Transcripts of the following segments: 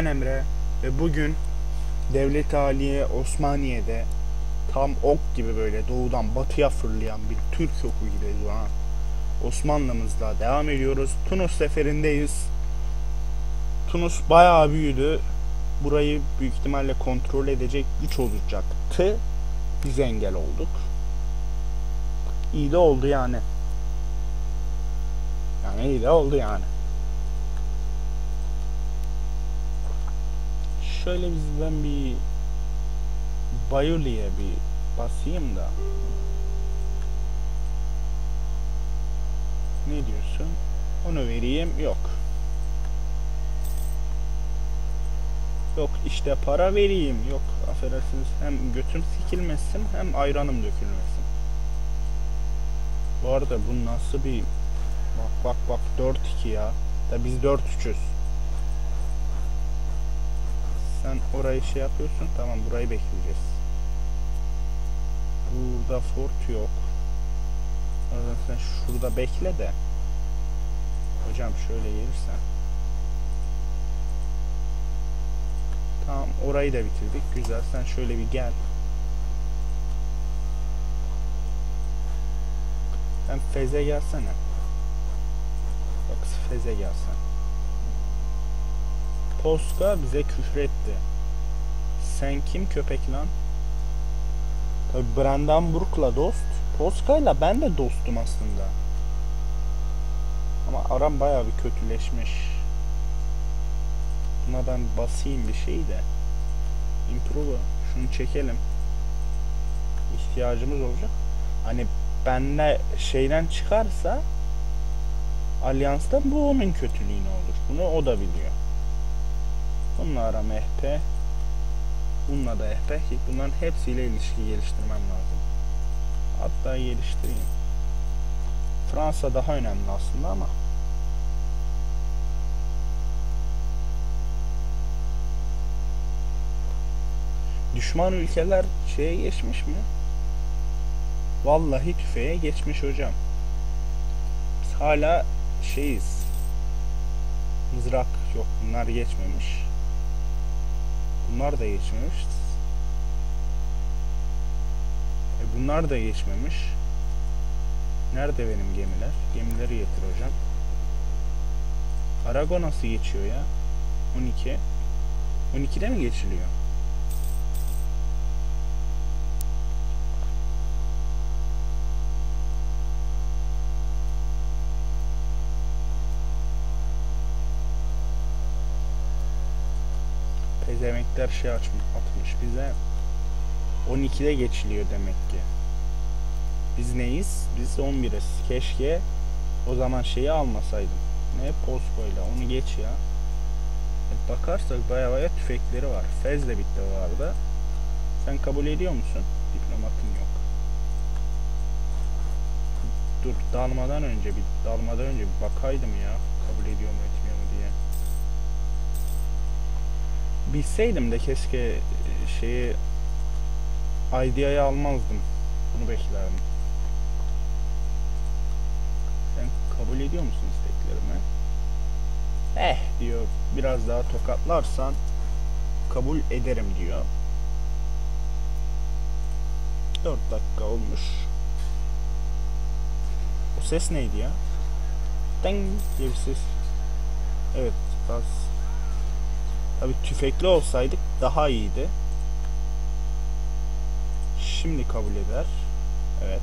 Ben Emre ve bugün Devlet Aliye Osmaniye'de tam ok gibi böyle doğudan batıya fırlayan bir Türk oku gibi şu an Osmanlımızla devam ediyoruz. Tunus seferindeyiz. Tunus bayağı büyüdü. Burayı büyük ihtimalle kontrol edecek güç olacaktı. Biz engel olduk. İyi de oldu yani. Yani iyi de oldu yani. Şöyle biz ben bir Bayuli'ye bir basayım da. Ne diyorsun? Onu vereyim. Yok. Yok işte para vereyim. Yok affedersiniz hem götüm sikilmesin hem ayranım dökülmesin. Bu arada bu nasıl bir bak bak bak 4-2 ya. Da biz 4-3'üz. Sen orayı şey yapıyorsun. Tamam burayı bekleyeceğiz. Burada fort yok. O zaman sen şurada bekle de. Hocam şöyle gelirsen. Tamam orayı da bitirdik. Güzel. Sen şöyle bir gel. Sen Fez'e gelsene. Bak Fez'e gelsen. Poska bize küfretti. Sen kim köpek lan? Tabi Brandenburg'la dost. Poska'yla ben de dostum aslında. Ama aram bayağı bir kötüleşmiş. Buna ben basayım bir şey de. Improve. Şunu çekelim. İhtiyacımız olacak. Hani benle şeyden çıkarsa Alyans'ta bu onun kötülüğüne olur. Bunu o da biliyor. Bununla aram ehpe. Bununla da ehpe bunların hepsiyle ilişki geliştirmem lazım. Hatta geliştireyim. Fransa daha önemli aslında ama. Düşman ülkeler şeye geçmiş mi? Vallahi tüfeğe geçmiş hocam. Biz hala şeyiz. Mızrak yok bunlar geçmemiş. Bunlar da geçmemiş. E bunlar da geçmemiş. Nerede benim gemiler? Gemileri getir hocam. Arago nasıl geçiyor ya? 12. 12'de mi geçiliyor? Pezemekler şey açmış, atmış bize. 12'de geçiliyor demek ki. Biz neyiz? Biz 11'iz. Keşke o zaman şeyi almasaydım. Ne Posko'yla onu geç ya. E bakarsak baya baya tüfekleri var. Fez de bitti vardı. Sen kabul ediyor musun? Diplomatın yok. Dur dalmadan önce bir dalmadan önce bir bakaydım ya. Kabul ediyor mu etmiyor mu diye. Bilseydim de keşke şeyi ID'yi almazdım. Bunu beklerdim. Sen kabul ediyor musun isteklerimi? Eh diyor. Biraz daha tokatlarsan kabul ederim diyor. 4 dakika olmuş. O ses neydi ya? Deng diye bir ses. Evet, bas. Tabi tüfekli olsaydık daha iyiydi. Şimdi kabul eder. Evet.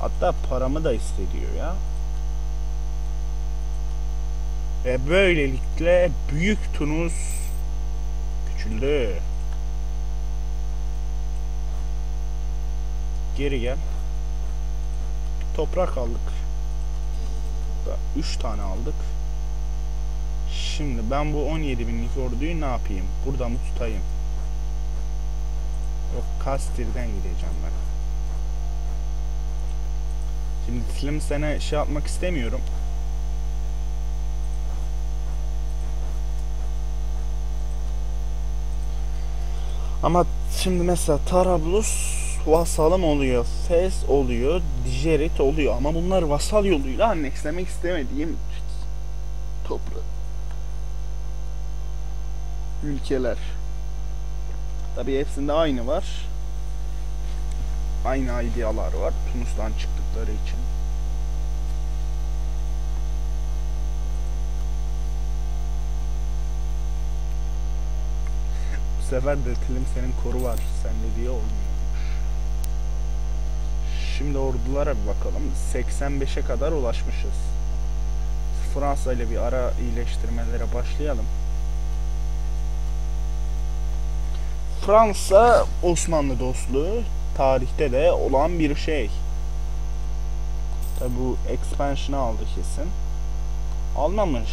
Hatta paramı da istediyor ya. Ve böylelikle Büyük Tunus küçüldü. Geri gel. Toprak aldık. 3 tane aldık. Şimdi ben bu 17 binlik orduyu ne yapayım? Burada mı tutayım? Yok Kastir'den gideceğim ben. Şimdi Tlemcen'e şey yapmak istemiyorum. Ama şimdi mesela Tarablus vasalım oluyor. Fez oluyor. Dijerit oluyor. Ama bunlar vasal yoluyla annexlemek istemediğim toprak. Ülkeler. Tabi hepsinde aynı var. Aynı idealar var Tunus'tan çıktıkları için. Bu sefer de Tilim senin koru var sende diye olmuyormuş. Şimdi ordulara bir bakalım. 85'e kadar ulaşmışız. Fransa ile bir ara iyileştirmelere başlayalım. Fransa Osmanlı dostluğu tarihte de olan bir şey. Tabi bu expansion'ı aldı kesin. Almamış.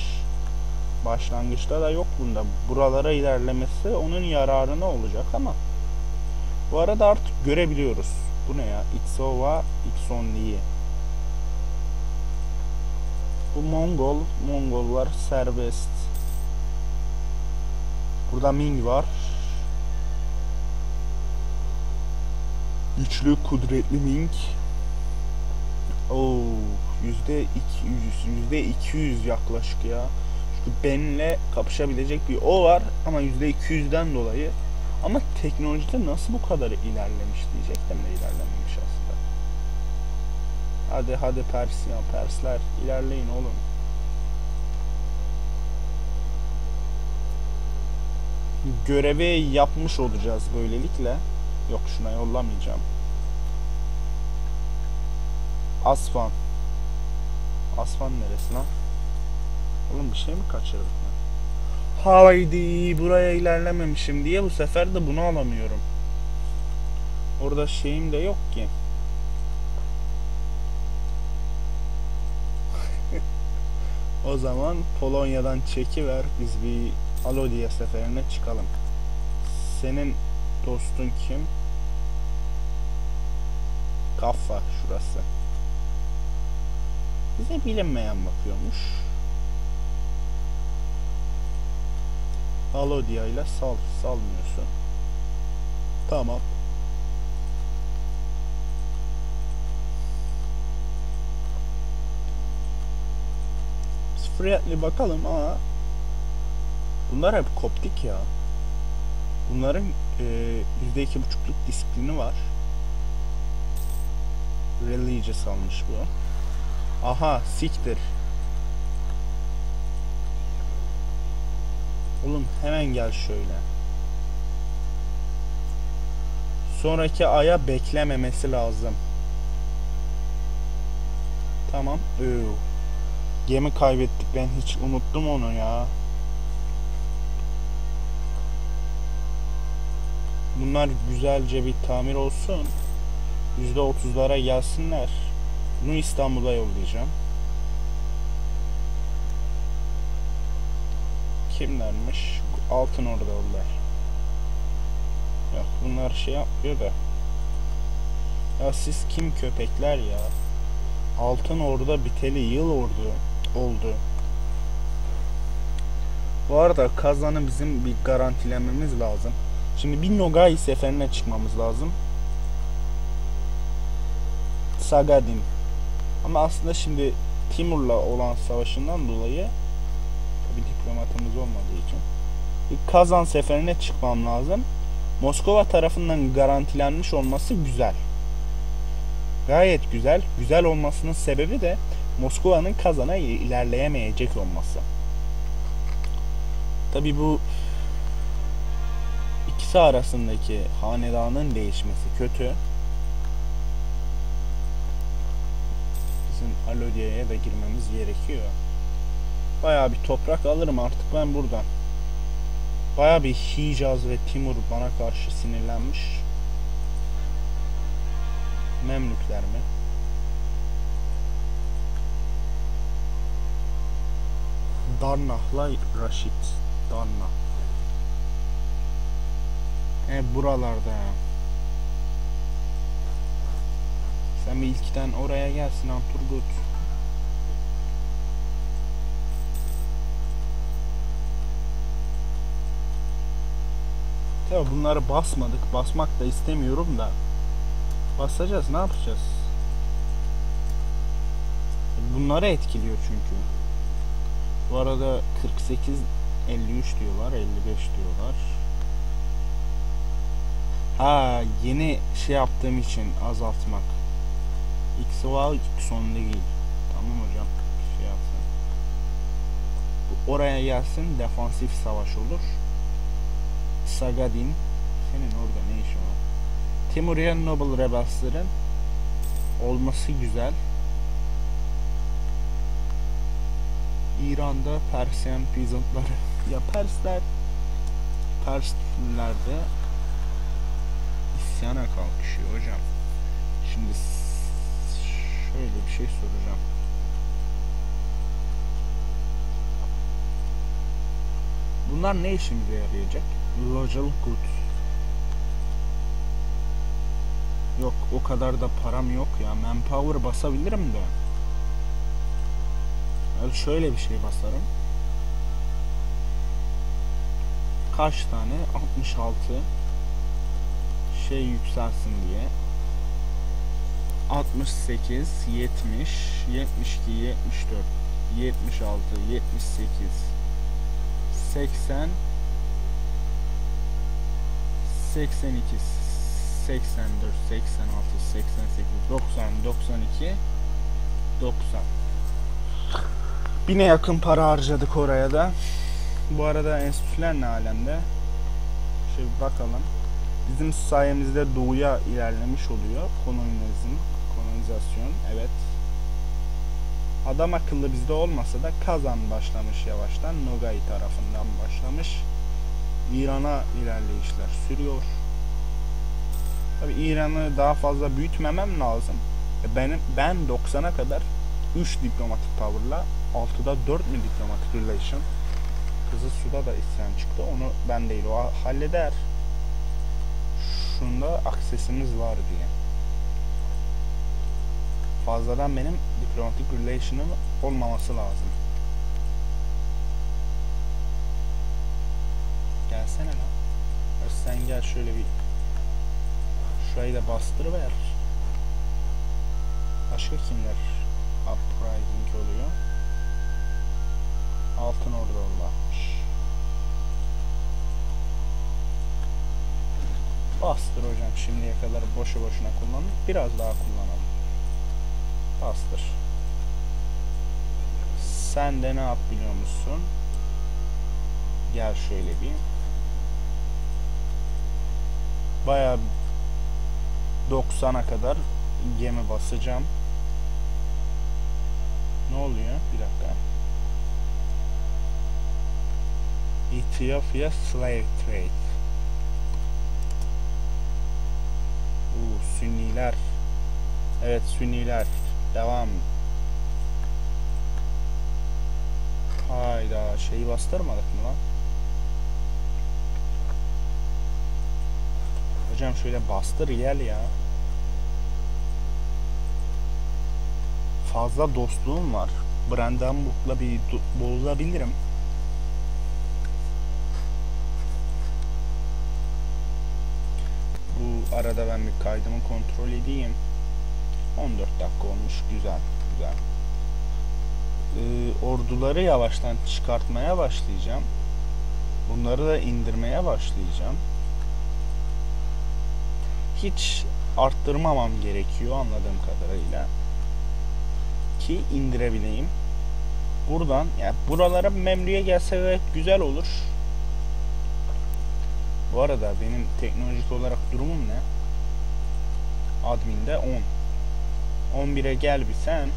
Başlangıçta da yok bunda. Buralara ilerlemesi onun yararına olacak ama bu arada artık görebiliyoruz. Bu ne ya? Itsova, Itsonli'yi. Bu Mongol. Mongollar serbest. Burada Ming var. Güçlü, kudretli Ming. Oo, yüzde 200, yüzde 200 yaklaşık ya. Çünkü benle kapışabilecek bir o var ama yüzde 200'den dolayı. Ama teknolojide nasıl bu kadar ilerlemiş diyecektim de ilerlememiş aslında. Hadi hadi Persyan, Persler ilerleyin oğlum. Görevi yapmış olacağız böylelikle. Yok şuna yollamayacağım. Asfan. Asfan neresi lan? Oğlum bir şey mi kaçırdık lan? Haydi buraya ilerlememişim diye bu sefer de bunu alamıyorum. Orada şeyim de yok ki. o zaman Polonya'dan çekiver biz bir Alodiye seferine çıkalım. Senin dostun kim? Kaffa şurası. Bize bilinmeyen bakıyormuş. Alodia ile sal, salmıyorsun. Tamam. Friendly bakalım ama bunlar hep koptik ya. Bunların e, yüzde iki buçukluk disiplini var. Religious almış bu. Aha siktir. Oğlum hemen gel şöyle. Sonraki aya beklememesi lazım. Tamam. Öv. Gemi kaybettik ben hiç unuttum onu ya. Bunlar güzelce bir tamir olsun. %30'lara gelsinler. Bunu İstanbul'a yollayacağım. Kimlermiş? Altın Ordalılar. Yok bunlar şey yapmıyor da. Ya siz kim köpekler ya? Altın Orda biteli yıl ordu oldu. Bu arada kazanı bizim bir garantilememiz lazım. Şimdi bir Nogai seferine çıkmamız lazım. Sagadin. Ama aslında şimdi Timur'la olan savaşından dolayı tabi diplomatımız olmadığı için bir Kazan seferine çıkmam lazım. Moskova tarafından garantilenmiş olması güzel. Gayet güzel. Güzel olmasının sebebi de Moskova'nın Kazan'a ilerleyemeyecek olması. Tabi bu ikisi arasındaki hanedanın değişmesi kötü. Bizim Alodiye'ye de girmemiz gerekiyor. Bayağı bir toprak alırım artık ben buradan. Bayağı bir Hicaz ve Timur bana karşı sinirlenmiş. Memlükler mi? Darnah'la Raşit. Darnah. E buralarda. Sen bir ilkten oraya gelsin Turgut. Tabi bunları basmadık. Basmak da istemiyorum da. Basacağız ne yapacağız? Bunları etkiliyor çünkü. Bu arada 48 53 diyorlar, 55 diyorlar. Ha yeni şey yaptığım için azaltmak. X var son değil. Tamam hocam. Şey yapsın. Oraya gelsin defansif savaş olur. Sagadin. Senin orada ne işin var? Timurian Noble Rebels'ların olması güzel. İran'da Persian Peasantları. Ya Persler Perslerde isyana kalkışıyor hocam. Şimdi şöyle bir şey soracağım. Bunlar ne işimize yarayacak? Local goods. Yok o kadar da param yok ya. Manpower basabilirim de. Yani şöyle bir şey basarım. Kaç tane? 66 şey yükselsin diye. 68, 70, 72, 74, 76, 78, 80, 82, 84, 86, 88, 90, 92, 90. Bine yakın para harcadık oraya da. Bu arada enstitüler ne alemde? Şöyle bakalım. Bizim sayemizde doğuya ilerlemiş oluyor. Kolonizm, kolonizasyon. Evet. Adam akıllı bizde olmasa da Kazan başlamış yavaştan. Nogai tarafından başlamış. İran'a ilerleyişler sürüyor. Tabi İran'ı daha fazla büyütmemem lazım. E Benim, ben 90'a kadar 3 diplomatik power'la 6'da 4 mü diplomatik relation? Kızı suda da isyan çıktı. Onu ben değil o halleder. Şunda aksesimiz var diye. Fazladan benim diplomatik relation'ım olmaması lazım. Gelsene lan. Sen gel şöyle bir şurayı da bastır ver. Başka kimler uprising oluyor? Altın Ordu'lularmış. Bastır hocam şimdiye kadar boşu boşuna kullandık. Biraz daha kullanalım. Bastır. Sen de ne yap biliyor musun? Gel şöyle bir. Baya 90'a kadar gemi basacağım. Ne oluyor? Bir dakika. Ethiopia slave trade. Sünniler. Evet Sünniler. Devam. Hayda şeyi bastırmadık mı lan? Hocam şöyle bastır gel ya. Fazla dostluğum var. Brandenburg'la bir bozabilirim. Bu arada ben bir kaydımı kontrol edeyim. 14 dakika olmuş. Güzel. Güzel. Ee, orduları yavaştan çıkartmaya başlayacağım. Bunları da indirmeye başlayacağım. Hiç arttırmamam gerekiyor anladığım kadarıyla. Ki indirebileyim. Buradan yani buralara Memlü'ye gelse güzel olur. Bu arada benim teknolojik olarak durumum ne? Admin'de 10. 11'e gel bir sen.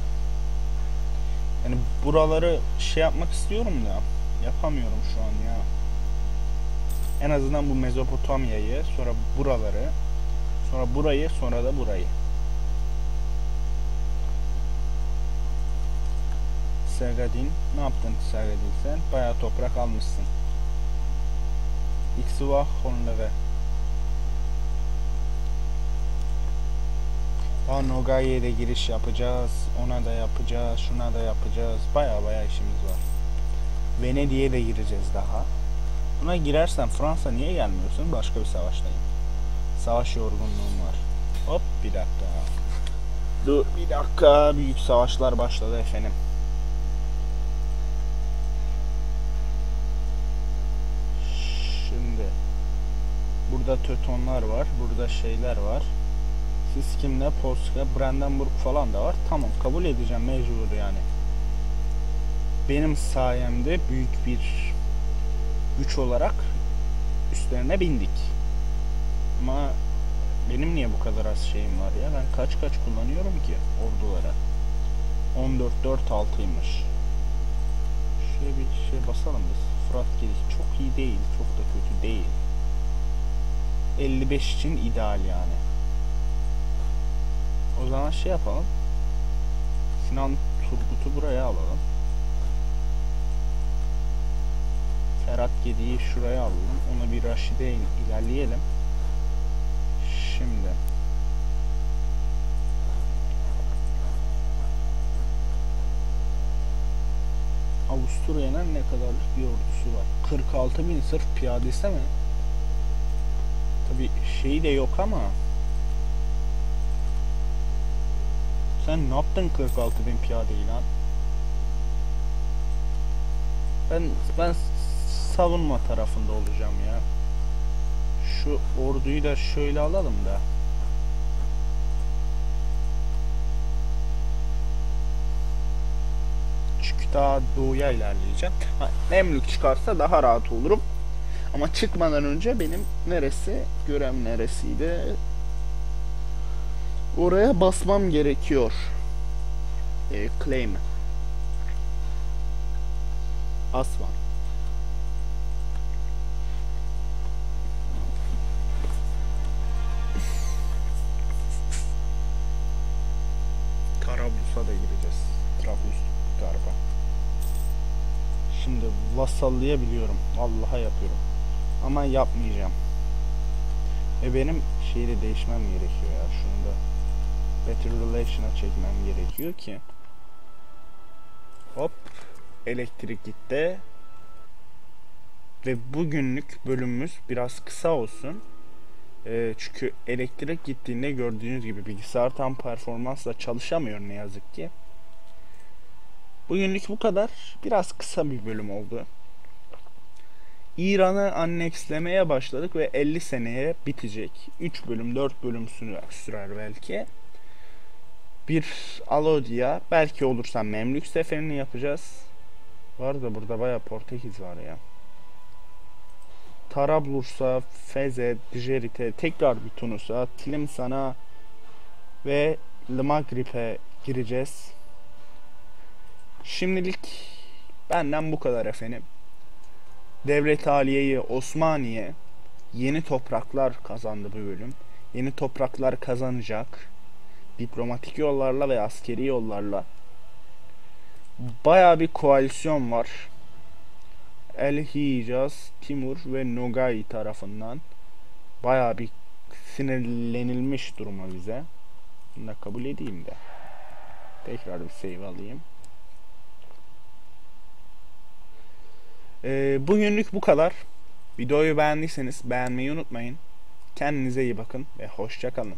Yani buraları şey yapmak istiyorum da yapamıyorum şu an ya. En azından bu Mezopotamya'yı, sonra buraları, sonra burayı, sonra da burayı. Sagadin, ne yaptın Sagadin sen? Bayağı toprak almışsın. Iksuva Honleve. Daha Nogai'ye de giriş yapacağız. Ona da yapacağız. Şuna da yapacağız. Baya baya işimiz var. Venedik'e de gireceğiz daha. Buna girersen Fransa niye gelmiyorsun? Başka bir savaştayım. Savaş yorgunluğum var. Hop bir dakika. Dur bir dakika. Büyük savaşlar başladı efendim. Burada Tötonlar var. Burada şeyler var. Siz kimle? Polska, Brandenburg falan da var. Tamam kabul edeceğim mecbur yani. Benim sayemde büyük bir güç olarak üstlerine bindik. Ama benim niye bu kadar az şeyim var ya? Ben kaç kaç kullanıyorum ki ordulara? 14 4 6'ymış. Şöyle bir şey basalım biz. Fırat geliş çok iyi değil, çok da kötü değil. 55 için ideal yani. O zaman şey yapalım. Sinan Turgut'u buraya alalım. Ferhat Gedi'yi şuraya alalım. Ona bir Raşide ilerleyelim. Şimdi. Avusturya'nın ne kadarlık bir ordusu var? 46 bin sırf piyadesi mi? Tabi şeyi de yok ama Sen ne yaptın 46 bin piyadeyi lan? Ben ben savunma tarafında olacağım ya. Şu orduyu da şöyle alalım da. Çünkü daha doğuya ilerleyeceğim. Ha, Memlük çıkarsa daha rahat olurum. Ama çıkmadan önce benim neresi, görem neresiydi? Oraya basmam gerekiyor. E, claim. Asvan. Trablus'a da gireceğiz. Trablus galiba. Şimdi vasallayabiliyorum. Vallahi yapıyorum. Ama yapmayacağım. Ve benim şeyi değişmem gerekiyor ya. Şunu da Better Relation'a çekmem gerekiyor ki. Hop. Elektrik gitti. Ve bugünlük bölümümüz biraz kısa olsun. Ee, çünkü elektrik gittiğinde gördüğünüz gibi bilgisayar tam performansla çalışamıyor ne yazık ki. Bugünlük bu kadar. Biraz kısa bir bölüm oldu. İran'ı annekslemeye başladık ve 50 seneye bitecek. 3 bölüm 4 bölüm sürer belki. Bir Alodia belki olursa Memlük seferini yapacağız. Var da burada baya Portekiz var ya. Tarablus'a, Feze, Dijerite, tekrar bir Tunus'a, Tlimsan'a ve Lmagrip'e gireceğiz. Şimdilik benden bu kadar efendim. Devlet Aliye'yi Osmaniye yeni topraklar kazandı bu bölüm. Yeni topraklar kazanacak. Diplomatik yollarla ve askeri yollarla. Baya bir koalisyon var. El Hicaz, Timur ve Nogai tarafından baya bir sinirlenilmiş duruma bize. Bunu da kabul edeyim de. Tekrar bir save alayım. Ee, bugünlük bu kadar. Videoyu beğendiyseniz beğenmeyi unutmayın. Kendinize iyi bakın ve hoşça kalın.